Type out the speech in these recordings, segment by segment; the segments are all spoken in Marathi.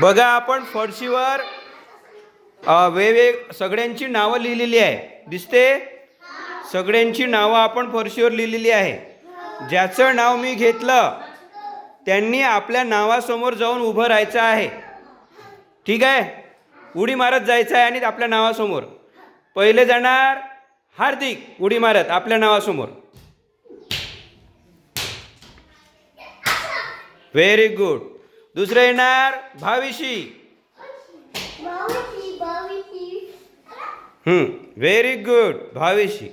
बघा आपण फरशीवर वेगवेग सगळ्यांची नावं लिहिलेली आहे. दिसते? सगळ्यांची नावं आपण फरशीवर लिहिलेली आहे. ज्याचं नाव मी घेतलं त्यांनी आपल्या नावासमोर जाऊन उभं राहायचं आहे. ठीक आहे? उडी मारत जायचं आहे आणि आपल्या नावासमोर. पहिले जाणार हार्दिक उडी मारत आपल्या नावासमोर. व्हेरी गुड दुसरं येणार भाविशी. Very good भाविशी.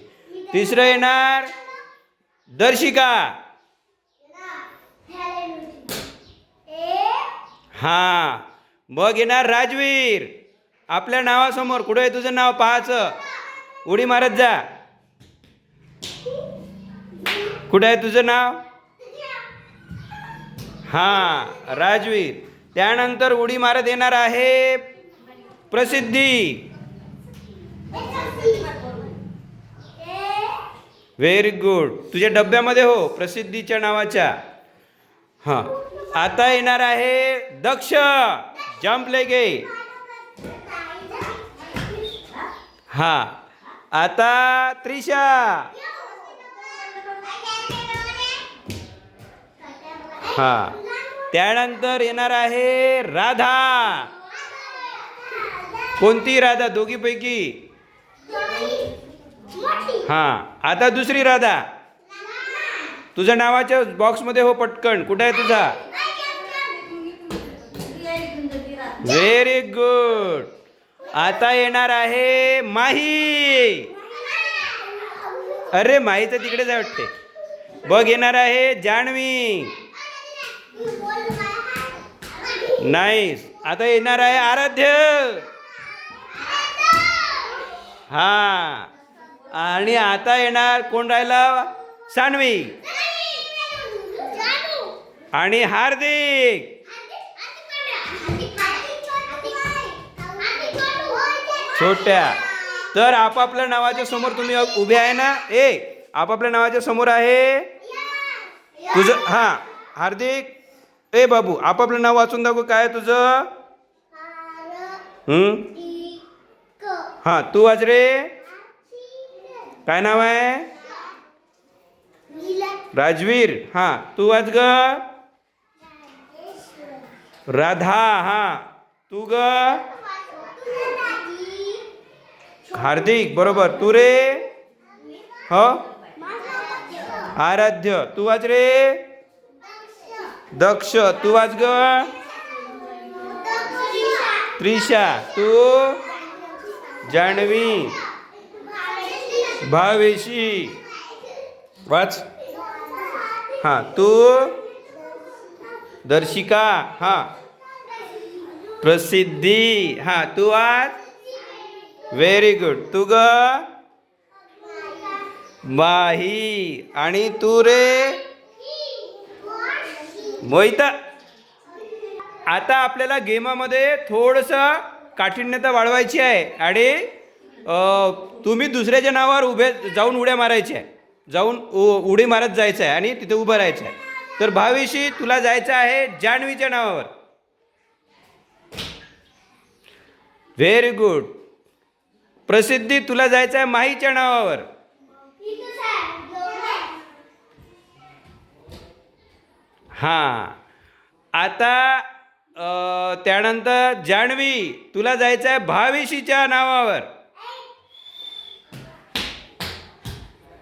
तिसरं येणार दर्शिका. हां मग येणार राजवीर. आपल्या नावासमोर कुठं आहे तुझं नाव पाहायचं? उडी मारत जा. कुठं आहे तुझं नाव? हां राजवीर. त्यानंतर उडी मारत येणार आहे प्रसिद्धी. व्हेरी गुड तुझ्या डब्यामध्ये हो प्रसिद्धीच्या नावाच्या. हां. आता येणार आहे दक्ष. जम्प लेगे हां. आता त्रिशा. हां. त्यानंतर येणार आहे राधा. कोणती राधा? दोघीपैकी? हां आता दुसरी राधा. तुझ्या नावाच्या बॉक्समध्ये हो पटकन. कुठं आहे तुझा? व्हेरी गुड आता येणार आहे माही. अरे माहीचं तिकडे जाय वाटते. बघ येणार आहे जानवी. नाईस आता येणार आहे आराध्य. हा. आणि आता येणार कोण राहिला? सानवी. आणि हार्दिक. छोट्या. तर आपापल्या नावाच्या समोर तुम्ही उभे आहे ना? ए आपापल्या नावाच्या समोर आहे? तुझं हां. हार्दिक. ए बाबू आपापलं नाव वाचून दाखव काय तुझं? हं? हां तू वाच रे. काय नाव आहे? राजवीर. हां तू वाच ग. राधा हां. तू ग. हार्दिक. बरोबर. तू रे. हो? आराध्य. तू वाच रे. दक्ष तू वाच ग. त्रिशा तू? जाणवी भावेशी. वाच. हां तू? दर्शिका हां. प्रसिद्धी हां तू वाच. व्हेरी गुड तू ग? माही. आणि तू रे? मोहित आता आपल्याला गेमामध्ये थोडंसं काठिण्यता वाढवायची आहे आणि तुम्ही दुसऱ्याच्या नावावर उभे जाऊन उड्या मारायच्या आहे. जाऊन उ- उडी मारत जायचं आहे आणि तिथे उभं राहायचं आहे. तर भावीशी तुला जायचं आहे जान्हवीच्या नावावर. व्हेरी गुड प्रसिद्धी तुला जायचं आहे माहीच्या नावावर. हां. आता त्यानंतर जाणवी तुला जायचं आहे भाविशीच्या नावावर.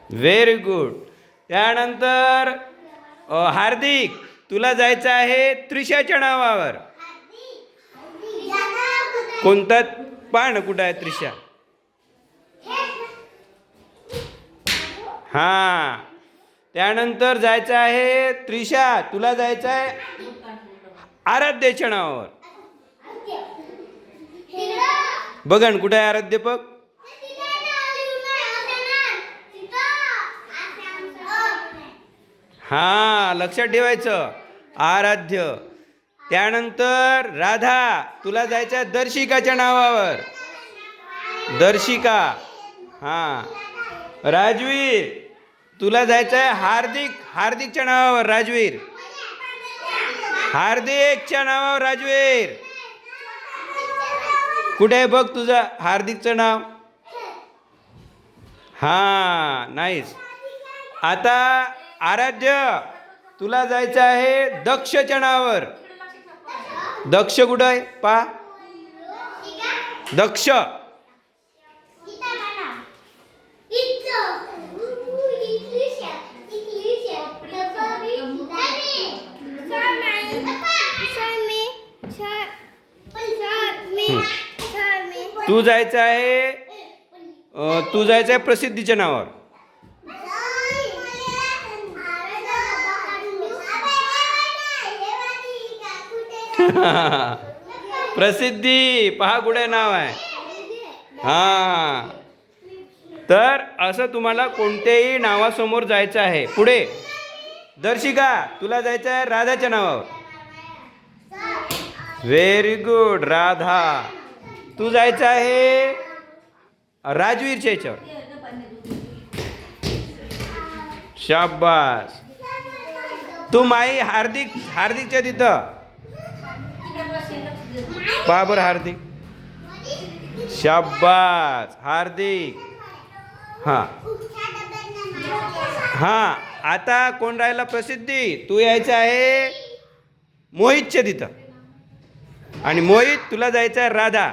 व्हेरी गुड त्यानंतर हार्दिक तुला जायचं आहे त्रिशाच्या नावावर. कोणता? पाहा ना कुठं आहे त्रिशा. हां. त्यानंतर जायचं आहे त्रिशा तुला जायचं आहे आराध्य नावावर बघा ना आहे आराध्यपक? हा हां लक्षात ठेवायचं. आराध्य. त्यानंतर राधा तुला जायचं आहे दर्शिकाच्या नावावर. दर्शिका. हां. राजवीर. तुला जायचं आहे हार्दिक हार्दिकच्या नावावर राजवीर. हार्दिकच्या नावावर राजवीर. कुठे आहे बघ तुझं हार्दिकचं नाव? हा नाहीस आता आराध्य तुला जायचं आहे दक्षच्या नावावर. दक्ष कुठं आहे? पा दक्ष. तू जायचं आहे तू जायचं आहे प्रसिद्धीच्या नावावर. प्रसिद्धी पहा कुठे नाव आहे. हा. तर असं तुम्हाला कोणत्याही नावासमोर जायचं आहे. पुढे. दर्शिका तुला जायचं आहे राधाच्या नावावर. Very good Radha. तू जायचं आहे राजवीरच्या याच्यावर. शाबास. तू माई हार्दिक हार्दिकच्या तिथं. बाबर हार्दिक. शाबास हार्दिक. हां. हां आता कोण राहिला प्रसिद्धी. तू यायचं आहे मोहितच्या तिथं. आणि मोहित तुला जायचं आहे राधा.